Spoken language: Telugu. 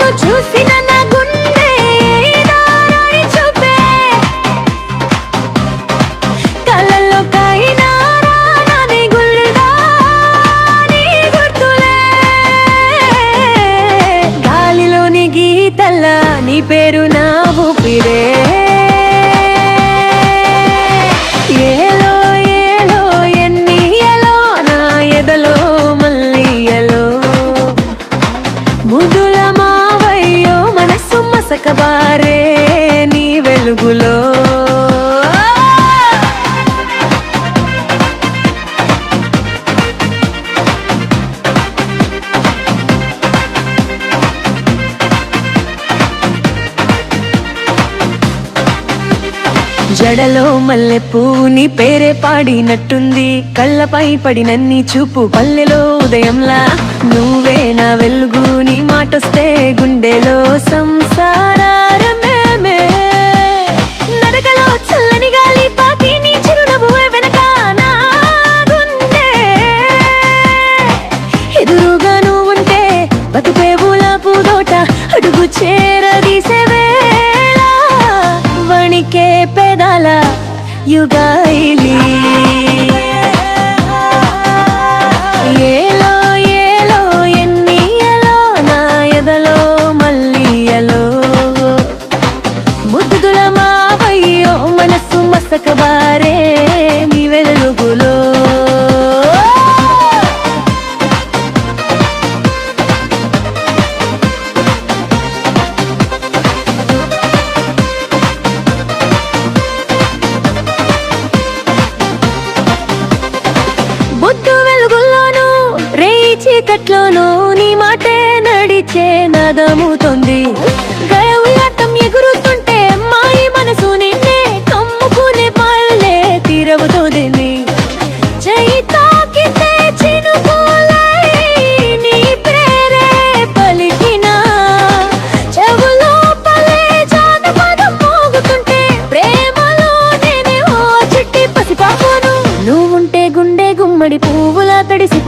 నిన్ను చూసిన నా గుండె చూపే. కళ్ళల్లో రాని గుర్తులే. గాలిలోని గీతల్లా నీ పేరు నా ఊపిరే. ముదుల మావయ్యో మనసు మసకబారే జడలో మల్లె నీ పేరే పాడినట్టుంది. కళ్ళపై పడినన్ని చూపు పల్లెలో ఉదయంలా. నువ్వే నా వెలుగు నీ మాటొస్తే గుండెలో సంసారం యుగాయిలి. ఏలో ఏలో ఎన్నియలో నా ఎదలో మల్లియలో. ముద్దుల మావయ్యో మనసు మసకబారే చీకట్లోనూ నీ మాటే నడిచే నదముతుంది